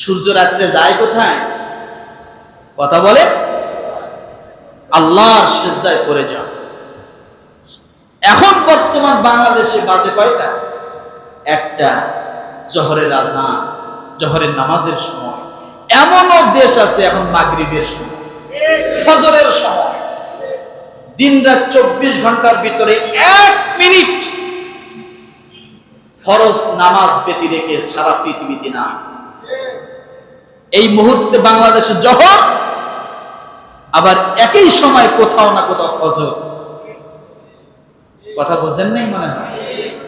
সূর্য রাত্রে যায় কোথায়? কথা বলে? আল্লাহর সেজদায় পড়ে যাও এখন বর্তমান বাংলাদেশে বাজে কয়টা? একটা, জহরের আজান, জহরের নামাজের সময়। এমনও দেশ আছে এখন মাগরিবের সময়, ফজরের সময়। দিন রাত চব্বিশ ঘণ্টার ভিতরে এক মিনিট ফরজ নামাজ ব্যতি রেখে সারা পৃথিবীতে না এই মুহূর্তে বাংলাদেশে জহর, আবার একই সময় কোথাও না কোথাও ফজর। কথা বোঝেন নাই মনে হয়?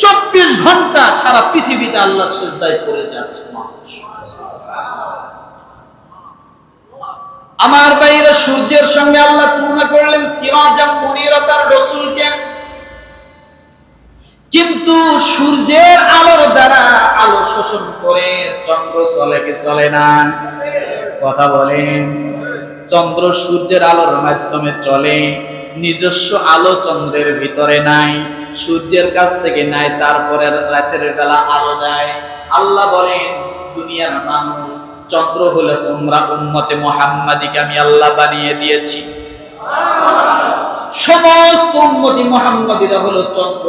চব্বিশ ঘণ্টা সারা পৃথিবীতে আল্লাহ সেজদায় পড়ে যাচ্ছে মানুষ। আমার বাইরে সূর্যের সঙ্গে আল্লাহ তুলনা করলেন, সিরাজাম কিন্তু সূর্যের আলোর দ্বারা শোষণ করে চন্দ্র চলে কি চলে না? কথা বলেন। চন্দ্র সূর্যের আলোর মাধ্যমে চলে, নিজস্ব আলো চন্দ্রের ভিতরে নাই, সূর্যের কাছ থেকে নাই, তারপরে রাতের বেলা আলো দেয়। আল্লাহ বলেন, দুনিয়ার মানুষ, চন্দ্র হলে তোমরা উম্মতে মোহাম্মদিকে আমি আল্লাহ বানিয়ে দিয়েছি। সমস্ত উম্মতি মোহাম্মদিরা হলো চন্দ্র।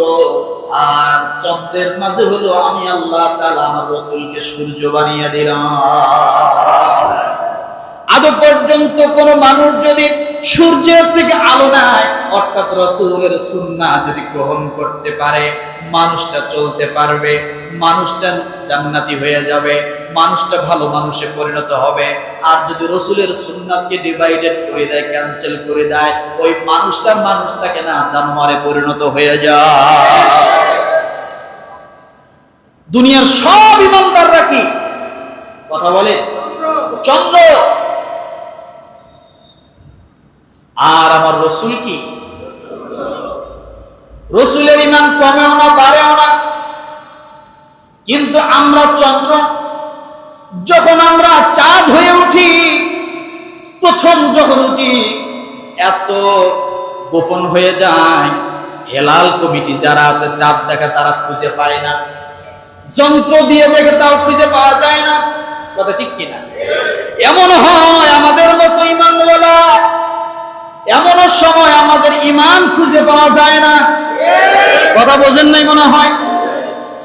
আর চন্দ্রের মাঝে হলো আমি আল্লাহ আমার রসুলকে সূর্য বানিয়ে দিলাম। আদৌ পর্যন্ত কোন মানুষ যদি সূর্যের থেকে আলো নেয়, অর্থাৎ রসুলের সুন্না যদি গ্রহণ করতে পারে, মানুষটা চলতে পারবে। মানুষটা জান্নাতি হয়ে যাবে, মানুষটা ভালো মানুষে পরিণত হবে। আর যদি রসুলের সুন্নাতকে ডিভাইডেড করে দেয় ক্যান্সেল করে দেয়, ওই মানুষটা মানুষটাকে না জানোয়ারে পরিণত হয়ে যায়। দুনিয়ার সব ইমানদাররা কি? কথা বলে? চন্দ্র। আর আমার রসুল কি? রসুলের ইমান কমেও না, বাড়েও কিন্তু আমরা চন্দ্র, যখন আমরা চাঁদ হয়ে উঠি, প্রথম যখন উঠি, এত গোপন হয়ে যায়। হেলাল কমিটি যারা আছে, চাঁদ দেখে তারা খুঁজে পায় না। যন্ত্র দিয়ে দেখে তাও খুঁজে পাওয়া যায় না। কথা ঠিক কিনা এমন হয় আমাদের মতো ইমান বলা এমনও সময় আমাদের ইমান খুঁজে পাওয়া যায় না। কথা বোঝেন নাই মনে হয়?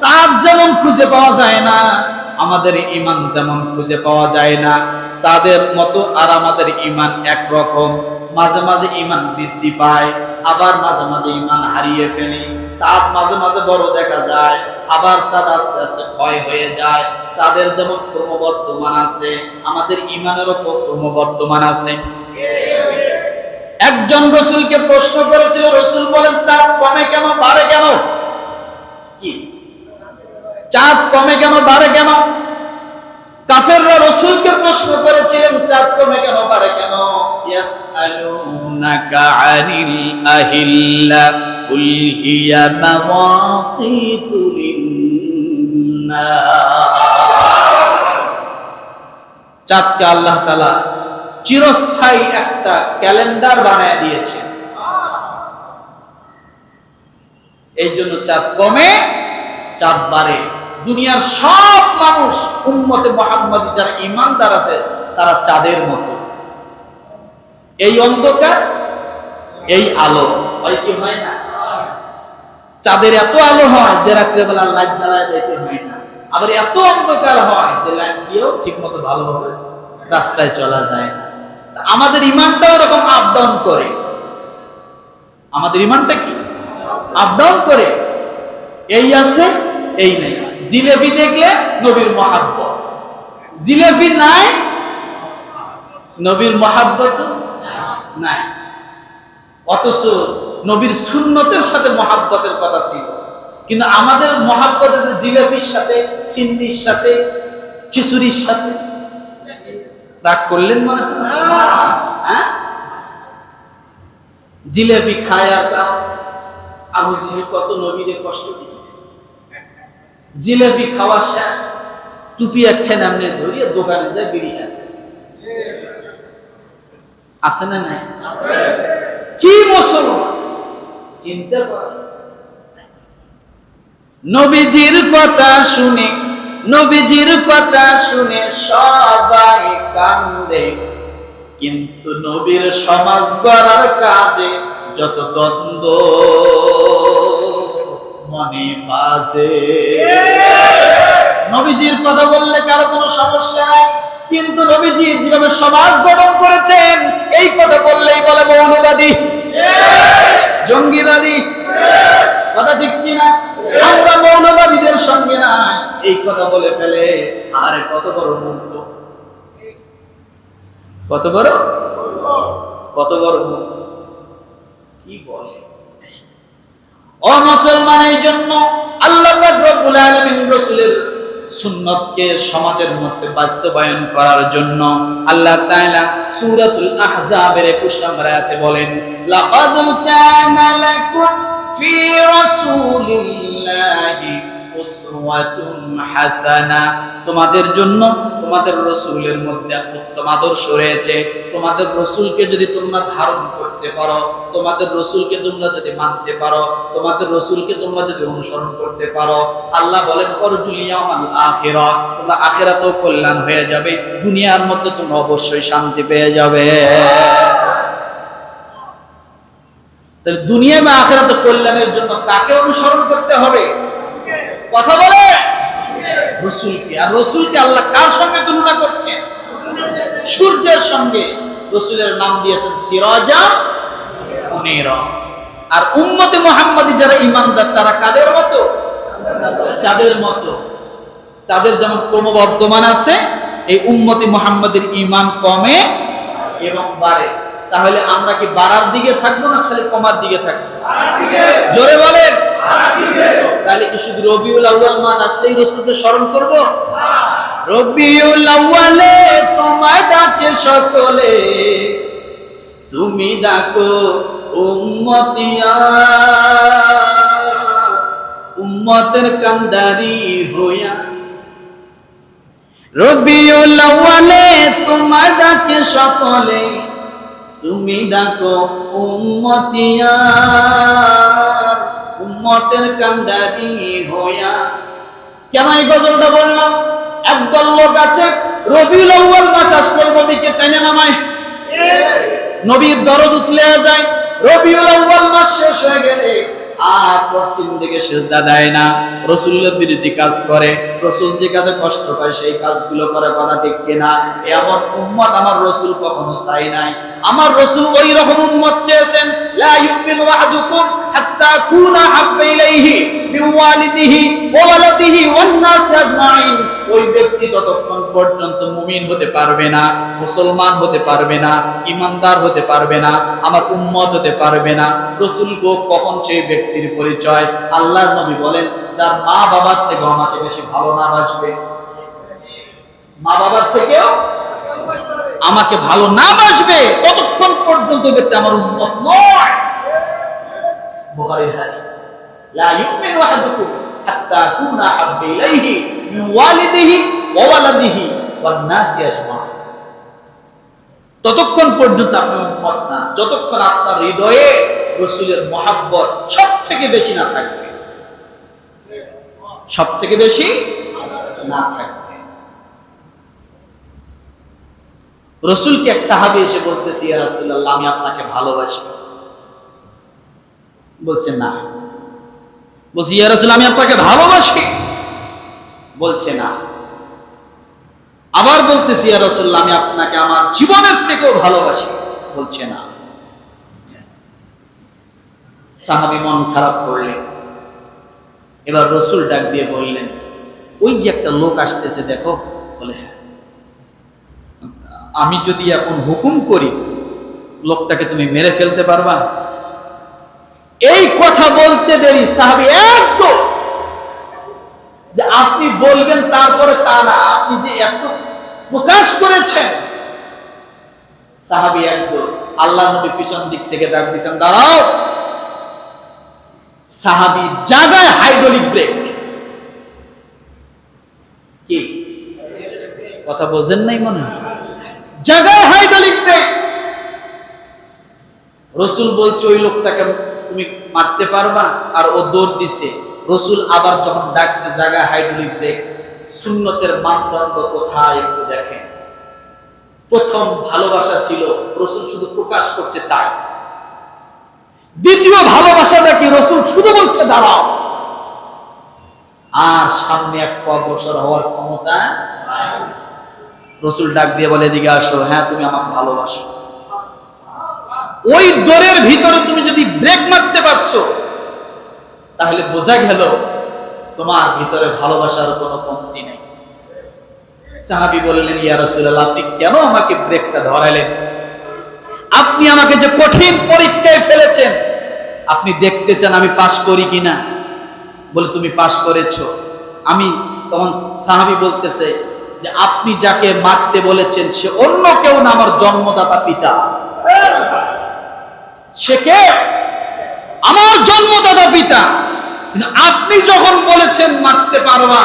চাঁদ যেমন খুঁজে পাওয়া যায় না, আমাদের ইমান তেমন খুঁজে পাওয়া যায় না। চাঁদের মতো আর আমাদের ইমান একরকম। মাঝে মাঝে ইমান বৃদ্ধি পায়, আবার মাঝে মাঝে ইমান হারিয়ে ফেলি। চাঁদ মাঝে মাঝে বড় দেখা যায়, আবার চাঁদ আস্তে আস্তে ক্ষয় হয়ে যায়। চাঁদের যেমন ক্রমবর্ধমান আছে, আমাদের ইমানের ইমানেরও ক্রমবর্ধমান আছে। একজন রসুলকে প্রশ্ন করেছিল রসুল বলেন চাঁদ কমে কেন বাড়ে কেন কি চাঁদ কমে কেন বাড়ে কেন? কাফেররা রসুলকে প্রশ্ন করেছিলেন চাঁদ কমে কেন বাড়ে কেন? ইয়াসআলুনাকা আনিল আহিল্লা কুল হিয়া মাওয়াকিতু লিন্নাস। চাঁদকে আল্লাহ তাআলা চিরস্থায়ী একটা ক্যালেন্ডার বানায় দিয়েছে এই জন্য চাঁদ কমে চাঁদ বাড়ে। দুনিয়ার সব মানুষ, উম্মতে মোহাম্মদ যারা ইমানদার আছে, তারা চাঁদের মতো। এই অন্ধকার, এই আলো। হয় কি হয় না? চাঁদের এত আলো হয় যে রাত্রেবেলা লাইট জ্বালায় যেতে হয় না। আবার এত অন্ধকার হয় যে লাইট দিয়েও ঠিক মতো ভালোভাবে রাস্তায় চলা যায় না। আমাদের ইমানটাও এরকম আপ ডাউন করে। আমাদের ইমানটা কি? আপ ডাউন করে। এই আছে, এই নেই। জিলেবি দেখলে নবীর মহাব্বত। জিলেবি নাই? নবীর মহাব্বত নাই। অথচ নবীর সুন্নতের সাথে মহাব্বতের কথা ছিল। কিন্তু আমাদের মহাব্বত আছে জিলেবির সাথে, সিন্নির সাথে, খিচুড়ির সাথে। রাগ করলেন মনে হয়? জিলেবি খায় আর আবু জিহেল কত নবীরে কষ্ট দিছে জিলেবি খাওয়া শেষ, টুপি একখানে আপনি ধরিয়ে দোকানে যায় খাইতেছে আছে না নাই? কি মুসলমান? চিন্তা করা নবীজির কথা শুনে, নবীজির কথা শুনে সবাই কান্দে। কিন্তু নবীর সমাজ গড়ার কাজে যত দ্বন্দ্ব মনে বাজে নবীজির কথা বললে কারও কোনো সমস্যা নাই, কিন্তু নবীজি যেভাবে সমাজ গঠন করেছেন, এই কথা বললেই বলে মৌলবাদী। জঙ্গিবাদী। কথা ঠিক কিনা? আমরা মৌলবাদীদের সঙ্গে না এই কথা বলে ফেলে। আরে কত বড় মূর্খ। কত বড়? কত বড় মূর্খ। কি বলে? ও মুসলমান, এই জন্য আল্লাহ রব্বুল আলমিন রসুলের সুন্নতকে সমাজের মধ্যে বাস্তবায়ন করার জন্য আল্লাহ তাআলা সূরাতুল আহজাবের 21 নম্বর আয়াতে বলেন, লাকাদ কানা লাকুম ফি রাসূলিল্লাহি হাসানা। তোমাদের জন্য তোমাদের রসুলের মধ্যে উত্তম আদর্শ রয়েছে। তোমাদের রসুলকে যদি তোমরা ধারণ করতে পারো, তোমাদের রসুলকে তোমরা যদি মানতে পারো, তোমাদের রসুলকে তোমরা যদি অনুসরণ করতে পারো, আল্লাহ বলেন আখেরা। তোমরা আখেরাতেও কল্যাণ হয়ে যাবে, দুনিয়ার মধ্যে তোমরা অবশ্যই শান্তি পেয়ে যাবে। তাহলে দুনিয়া বা আখেরাতে কল্যাণের জন্য কাকে অনুসরণ করতে হবে? কথা বলে? রসুলকে। আর রসুলকে আল্লাহ কার সঙ্গে তুলনা করছেন সূর্যের সঙ্গে। রসুলের নাম দিয়েছেন সিরাজা মুনীরা। আর উম্মতে মুহাম্মাদি যারা ইমানদার তারা কাদের মতো? চাঁদের মতো? চাঁদের যেমন ক্রমবর্ধমান আছে এই উম্মতে মুহাম্মাদের ইমান কমে এবং বাড়ে। তাহলে আমরা কি বাড়ার দিকে থাকব না খালি কমার দিকে থাকব? জোরে বলেন। তাহলে কি শুধু রবিউল আউয়াল মাস আসলেই রসুলকে স্মরণ করব? রবিউল আউয়ালে তোমায় ডাকে সকলে। তুমি ডাকো উম্মতিয়া উম্মতের কান্দারি হইয়া। রবিউল আউয়ালে তোমায় ডাকে সকলে। তুমি ডাকো উম্মতিয়া উম্মতের কান্ডারি হইয়া। কেন এই গজলটা বললাম একদল লোক আছে, রবিউল আউয়াল মাস আসলে নবীকে টেনে নামায়। নবীর দরদ উতলে যায়, রবিউল আউয়াল মাস শেষ হয়ে গেলে আর পশ্চিম দিকে সেজদা দেয় না। রসুলের বিরোধী কাজ করে, রসুল যে কাজে কষ্ট পায় সেই কাজগুলো করে, কথা ঠিক কিনা? এমন উম্মত, আমার রসুল কখনো চাই নাই। আমার রসুল ওই রকম উম্মত চেয়েছেন, লা ইউমিনু আহাদুকুম হাত্তা পর্যন্ত আমার কখন সেই ব্যক্তির পরিচয়? আল্লাহর নবী বলেন, যার মা বাবার থেকে আমাকে বেশি ভালো না বাসবে মা বাবার থেকেও আমাকে ভালো না বাসবে ততক্ষণ পর্যন্ত ব্যক্তি আমার উম্মত নয়। বুখারীর হাদিস, লা ইউমিনু আহাদুকুম হাত্তা কুনা হাব্বা ইলাইহি মিন ওয়ালিদিহি ওয়া ওয়ালাদিহি ওয়ান নাসি আজমাইন। ততক্ষণ পর্যন্ত আপনি উম্মত না, যতক্ষণ আপনার হৃদয়ে রসুলের মহাব্বত সব থেকে বেশি না থাকবে। সব থেকে বেশি না থাকবে। রসুলকে এক সাহাবি এসে বলতেছি, ইয়া রাসূলুল্লাহ, আমি আপনাকে ভালোবাসি। বলছে না। বলছি ইয়া রাসূল আমি আপনাকে ভালোবাসি। বলছে না। আবার বলতেছি ইয়া আমি আপনাকে আমার জীবনের থেকেও ভালোবাসি। বলছে না। সাহাবি মন খারাপ করলেন এবার রসুল ডাক দিয়ে বললেন ওই যে একটা লোক আসতেছে দেখো। বলে হ্যাঁ। আমি যদি এখন হুকুম করি লোকটাকে তুমি মেরে ফেলতে পারবা? এই কথা বলতে দেরি, সাহাবি একদম। যে আপনি বলবেন, তারপরে তা না আপনি যে এত প্রকাশ করেছেন, সাহাবি একদম। আল্লাহ নবী পিছন দিক থেকে ডাক দিয়েছেন, দাঁড়াও। সাহাবি জায়গায় হাইড্রোলিক ব্রেক। কি? কথা বোঝেন নাই মনে জায়গায় হাইড্রোলিক ব্রেক। রসুল বলছে, ওই লোকটাকে তুমি মারতে পারবা আর ও দৌড় দিছে। রসুল আবার যখন ডাকছে, জায়গায় হাইড্রোলিক ব্রেক সুন্নতের মানদণ্ড কোথায় একটু দেখেন। প্রথম ভালোবাসা ছিল, রসুল শুধু প্রকাশ করছে তাই। দ্বিতীয় ভালোবাসাটা কি? রসুল শুধু বলছে, দাঁড়াও। আর সামনে এক অগ্রসর হওয়ার ক্ষমতা রসুল ডাক দিয়ে বলে, এদিকে আসো। হ্যাঁ তুমি আমাকে ভালোবাসো। ওই দৌড়ের ভিতরে তুমি যদি ব্রেক মারতে পারছ, তাহলে বোঝা গেল তোমার ভিতরে ভালোবাসার কোনো কমতি নেই। সাহাবি বললেন, ইয়া রাসূলুল্লাহ, আপনি কেন আমাকে ব্রেকটা ধরালেন? আপনি আমাকে যে কঠিন পরীক্ষায় ফেলেছেন, আপনি দেখতে চান আমি পাশ করি কিনা? বলে, তুমি পাশ করেছ। আমি তখন সাহাবি বলতেছে যে, আপনি যাকে মারতে বলেছেন, সে অন্য কেউ না, আমার জন্মদাতা পিতা। সে কে? আমার জন্মদাতা পিতা। আপনি যখন বলেছেন মারতে পারবা,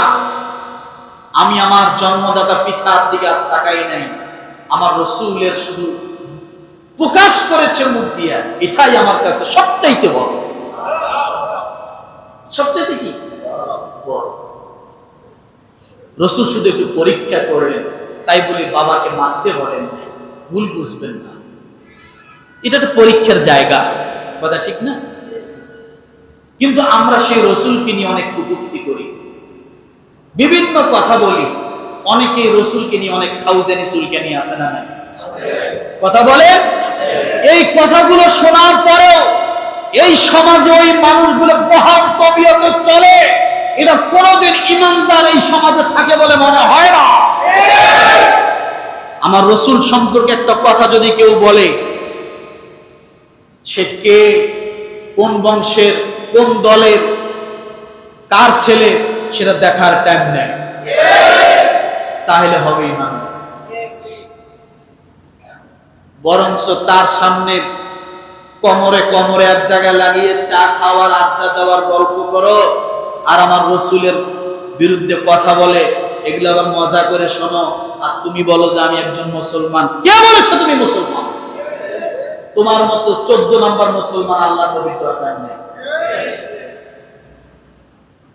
আমি আমার জন্মদাতা পিতার দিকে আর তাকাই নাই। আমার রসুলের শুধু প্রকাশ করেছে মুখ দিয়া। এটাই আমার কাছে সবচাইতে বড়। সবচাইতে কি? রসুল শুধু একটু পরীক্ষা করলেন, তাই বলে বাবাকে মারতে বলেন ভুল বুঝবেন না। এটা তো পরীক্ষার জায়গা। কথা ঠিক না? কিন্তু আমরা সেই রসুলকে নিয়ে অনেক কুটুক্তি করি। বিভিন্ন কথা বলি। অনেকে রসুলকে নিয়ে অনেক খাউজানি নিয়ে আসে না কথা বলে? এই কথাগুলো শোনার পরেও এই সমাজে ওই মানুষগুলো বহাল তবিয়তে চলে। এটা কোনোদিন ইমানদার এই সমাজে থাকে বলে মনে হয় না। আমার রসুল সম্পর্কে একটা কথা যদি কেউ বলে সে কে, কোন বংশের, কোন দলের, কার ছেলে, সেটা দেখার টাইম নেই। তাহলে হবেই না বরঞ্চ তার সামনে কমরে কমরে এক জায়গায় লাগিয়ে চা খাওয়ার, আড্ডা দেওয়ার, গল্প করো। আর আমার রসুলের বিরুদ্ধে কথা বলে, এগুলো আবার মজা করে শোনো। আর তুমি বলো যে আমি একজন মুসলমান। কে বলেছ তুমি মুসলমান? তোমার মতো চোদ্দ নম্বর মুসলমান আল্লাহ নবীর দরকার নেই